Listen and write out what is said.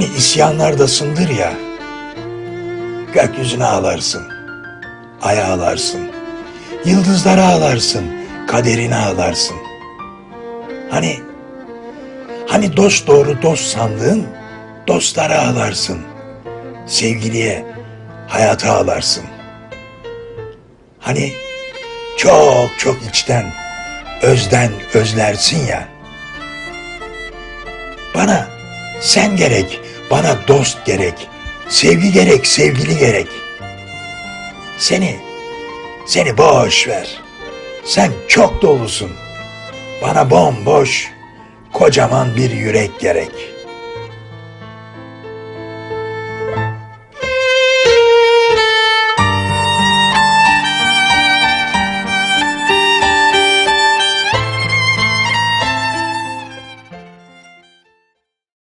isyanlardasındır ya, gökyüzüne ağlarsın, aya ağlarsın, yıldızlara ağlarsın, kaderine ağlarsın. Hani, hani dost doğru dost sandığın dostlara ağlarsın, sevgiliye, hayata ağlarsın. Hani çok çok içten, özden özlersin ya. Bana sen gerek, bana dost gerek, sevgi gerek, sevgili gerek. Seni, seni boş ver. Sen çok dolusun. Bana bomboş, kocaman bir yürek gerek.''